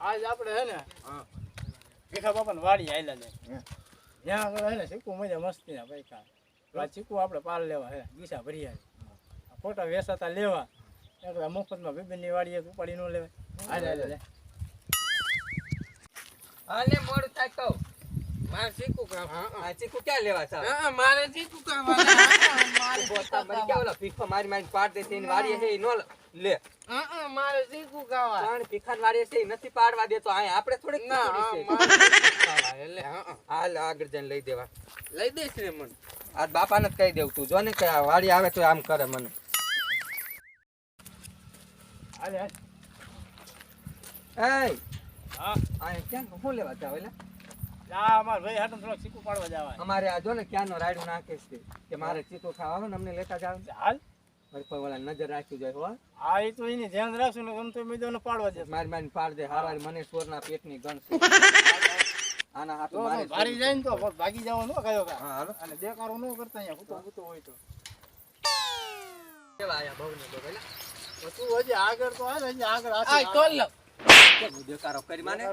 આજ આપણે હે ને હા. ભીખા બાપાને વાડી આયલા ને ત્યાં આગળ હે ને ચીકુ મજા મસ્તીના પૈસા આ ચીકુ આપણે પાર લેવા હે ગીસા ભરી આવી ખોટા વેસાતા લેવા. એટલે મફતમાં બીબીની વાડીએ ઉપાડી ન લેવાય. હાલે હાલે લે. હાલે મોડું થાય તો મારે ચીકુ આ ચીકુ ક્યાં લેવા છે હા મારે ચીકુ મારી મરી ઓલા મારી મારી પાડ દે છે એની છે નો લે. હા મારે ચીકુ ખાવા પણ ભીખાની વાડીએ છે નથી પાડવા દેતો. અહીંયા આપણે થોડીક ના હા, એટલે હા હાલ આગળ જઈને લઈ દેવા. લઈ દઈશ ને મને. આ બાપાને જ કહી દેવું તું. જો ને કે વાડી આવે તો આમ કરે મને. હાલે હાલે. એય હા. આ ક્યાં? શું લેવા જાવ એટલે આ અમારા ભાઈ હાટું થોડોક ચીકુ પાડવા જવા અમારે આ જો ને ક્યાંનો રાયડું નાખે છે કે મારે ચીકુ ખાવાનો ને અમને લેતા જાવ હાલ. નજર રાખી જાય હો. હા એ તો એને ધ્યાન રાખશું ને ગમતો મેદો પાડવા દે મારી મારી પાડ દે હારા મને સોરના પેટની ગણ આના હાથ મારે ભારી જાય ને તો ભાગી જવાનું કયો કા. હા હાલો. અને બેકારો ન કરતા અહીંયા કૂતો કૂતો હોય તો. કેવા આયા બહુ ને બહુ એટલે તો તું હજી આગળ તો આગળ આ આથી દેખાડો કરી માને.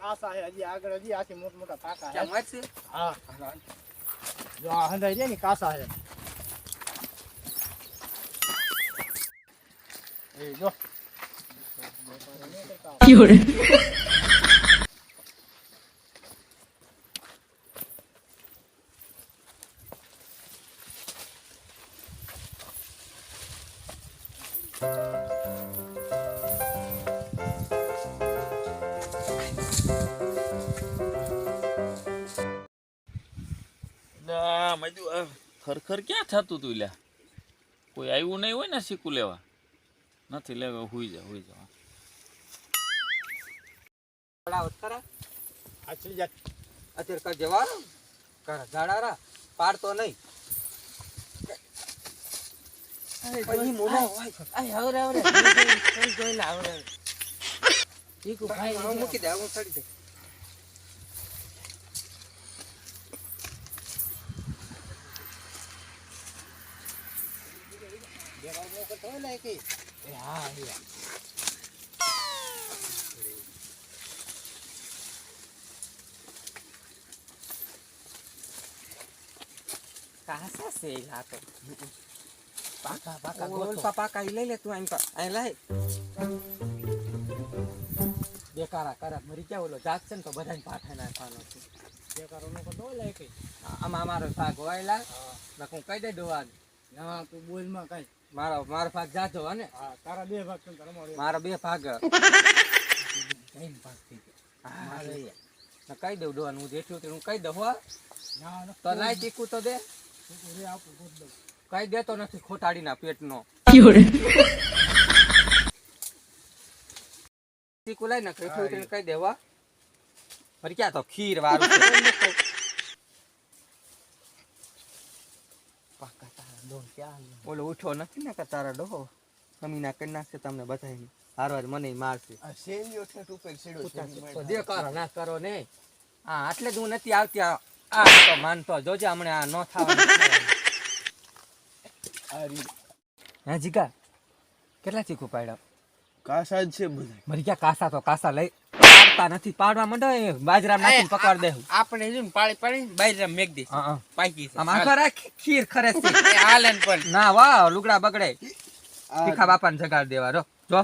કાસા હે હજી આગળ હજી આથી મોટા મોટા પાકા ક્યાં મોજ છે? હા. જો આ હંધાઈ જાય ને કાસા હે. એ જો. ના મજુ ખરખર ક્યાં થતું તું લ્યા? કોઈ આવ્યું નહીં હોય ને શીખું લેવા. નથી લેવા હુઈ જા હુઈ જા. પડાવત ખરા આ ચડી જા અત્યારે જવા કર ઝાડારા પાડતો નહીં. મોનો હોય. આવરે હવરે જોઈ જોઈ લે હવરે ચીકુ હું ખાઈ મૂકી દે હું ચડી દે બેકારો ન કરતો હોય ને કે એ હા એ કાસા છે એ આ તો પાકા બેકારા કરા મરી ગયા ઓલો જાત છે ને તો બધાને પાઠા નાખવાનો છે. બેકારો નો કરતો હોય ને આમાં અમારો ભાગ વાયલા હું. કહી દે ડોવા ના તું બોલમાં કઈ. મારો મારો ભાગ જાજો હો હા તારા બે ભાગ છે મારો બે ભાગ. ત્રણ પાક થઈ ગયા. હા, મારે કહી દઉં દોવાનું હું જેઠું તે હું કહી દઉં હો. તો લાય ચીકુ તો દે. કઈ દેતો નથી ખોટાડીના પેટનો. ચીકુ લાય નાખે ઉતરીને કહી દેવા. ફરી ક્યાં તો ખીર વાળું છે. પાકા તારા ડોન ક્યાં ઓલો ઉઠો નથી ને તારા ડોહો કમીના કરી નાખશે તમને બધાય હારવાર મને મારશે. આ શેરીઓ ઠેઠ ઉપર છેડો છે તો દે કરો ના કરો ને. હા એટલે જ હું નથી આવતી આ તો માનતો જોજે હમણાં આ ન થવાનું હા જીગા. કેટલા ચીકુ પાડ્યા? કાસા જ છે બધા મરી ગયા કાસા તો કાસા લઈ પાડતા નથી પાડવા માંડો એ બાજરા નાખી પકવાર દે આપણે જો ને પાળી પાડી બાજરા મેક દે હા હા. પાકી છે. આમ આખા રાખ ખીર ખરે છે. એ હાલે પણ. ના વાહ લુગડા બગડે. ભીખા બાપાને જગાડ દેવા રો જો.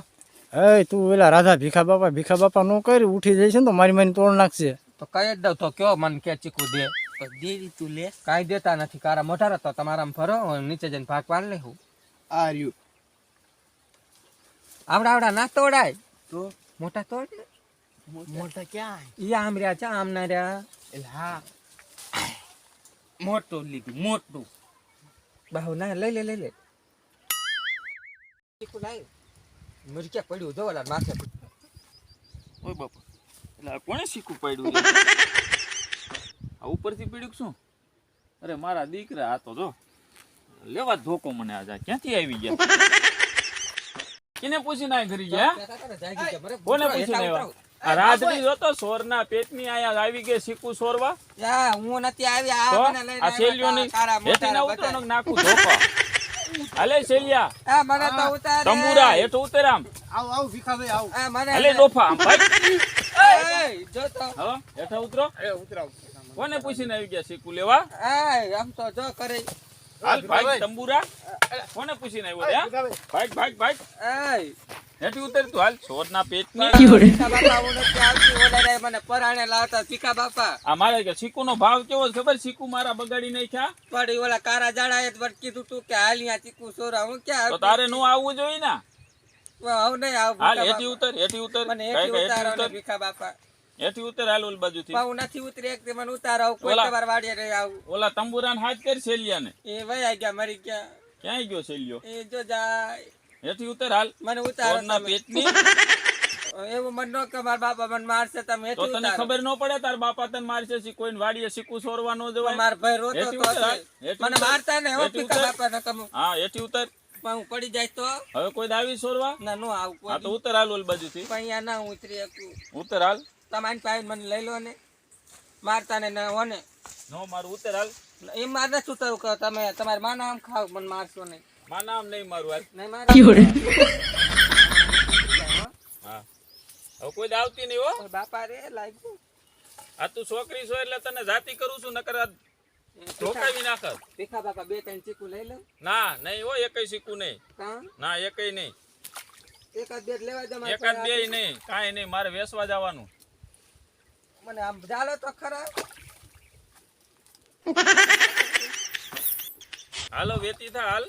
એ તું પેલા રાધા ભીખા બાપા ભીખા બાપા નો કરી ઉઠી જઈશ ને તો મારી મારી તોડ નાખશે. તો કઈ જ દઉં તો કયો મન કે ચીકુ દે? તો દેવી તું લે. કાઈ દેતા નથી કારા મોટા તો તમારામાં ફરો નીચે જઈને ભાગ પાડ લેવું આર્યું આવડા આવડા ના તોડાય. તો? મોટા તોડ? મોટા? ક્યાં? ઈ આમ રહ્યા છે આમ ના રહ્યા. એટલે હા. મોટું લીધું મોટું. બાહુ ના લઈ લે લઈ લે. મિરચા પડ્યું જો ઓલા માથે ઓય બાપા એટલે આ કોણે શીખું પડ્યું આ ઉપરથી પીડ્યું શું? અરે મારા દીકરા આ તો જો લેવા ધોકો મને આજે ક્યાંથી આવી ગયા? કેને પૂછીને આ ઘરી ગયા કોને પૂછીને આવ્યા? જોતો સોર ના પેટની આયા આવી ગઈ સીકુ સોરવા. હું નથી આવી આ મને લઈને આ આવ્યા હેઠી ના ઉતરો નાખું ધોપા અલે શેલિયા. આ મને તો ઉતાર. તંબુરા હેઠ ઉતરામ આવ આવ ભીખા ભાઈ આવ. આ મને અલે ડોફા આમ ભાઈ. એય, જો તો. હેઠા ઉતરો. એ ઉતરાવ. કોને પૂછીને આવી ગયા સીકુ લેવા? એય, આમ તો જો કરે. હાલ ભાઈ તંબુરા. કોને પૂછીને આવ્યો ત્યાં ભાઈ ભાઈ ભાઈ હેઠી ઉતર તું. હાલ ભીખા નથી આવતી મને પરાણે લાવતા ભીખા બાપા. આ મારે કે શીકુનો ભાવ કેવો ખબર? શીકુ મારા બગાડી નાખ્યા. પડી ઓલા કારા જાડા એ કીધું તું કે હાલ અહીંયા ચીકુ સોરા હું ક્યાં તો તારે નો આવવું જોઈએ ને? આવ નહીં આવું હાલ હેઠી બાપા. ઉતર હેઠી ઉતર. મને હેઠી ઉતારો. ને ભીખા બાપા. હેઠી ઉતર હાલ ઓલી બાજુથી. પણ હું નથી ઉતરી એક મને ઉતાર આવું કોઈ ઓલા- વાડીએ રહી આવું. ઓલા તંબુરાન હાથ કર શેલિયાને એ વયા ગયા મરી ગયા. ક્યાંય ગયો શેલિયો એ જો જાય. હેઠી ઉતર હાલ. મને ઉતારો ના પેટની? એવું મન ન કે મારા બાપા મને મારશે તમે તો તને ખબર ન પડે તાર બાપા તને મારશે શી કોઈને વાડીએ શીકું સોરવા ન જવાય માર ભાઈ રોતો તો મને મારતા ને હો બાપા ને કમ હા હેઠી ઉતર. પણ હું પડી જાય તો? હવે કોઈ દાવી સોરવા? ના નો આવું હા તો ઉતર હાલ ઓલ બાજુથી. પણ અહીંયા ના ઉતરી શકું. ઉતર હાલ. તમારી પાસે મને લઈ લો ને. મારતા ને ના હો ને. નો મારું ઉતર હાલ. એમ માર નથી ઉતરવું કહો તમે તમારે માના આમ ખાવ મને મારશો નહીં. માં નામ નહીં મારું હાલ. નહીં મારો હા. હવે કોઈ આવતી નહીં હો. બાપા રે લાગ્યું. આ તું છોકરી છો એટલે તને જાતિ કરું છું નકર આ ધોકાવી નાખ. ભીખા બાપા બે ત્રણ ચીકુ લઈ લઉં ના નહીં હો એકય ચીકુ નહીં. ના એકય નહીં. એકાદ બે લેવા દો મારે એકાદ બે નહીં કાંઈ નહીં મારે વેસવા જવાનું. મને આમ ચાલો તો ખરા. હાલો વેતી થા હાલ.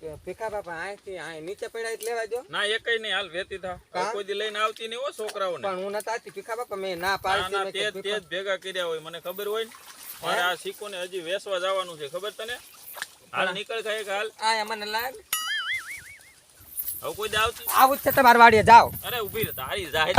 કે ભીખા બાપા અહીંથી અહીં નીચે પડ્યા એટલે લેવા જો. ના એકય નહીં હાલ વેતી થા. કોઈ દી લઈને આવતી નહીં હો છોકરાઓને. પણ હું નતા આવતી ભીખા બાપા મેં ના પાડી તે તે જ ભેગા કર્યા હોય મને ખબર હોય ને. મારે આ શીખોને હજી વેસવા જવાનું છે ખબર તને? હાલ નીકળ એક હાલ. આય મને લાગ. હવે કોઈ દી આવતી? આવું જ છે તમારી વાડીએ જાઓ. અરે ઊભી રહે તારી જાહેર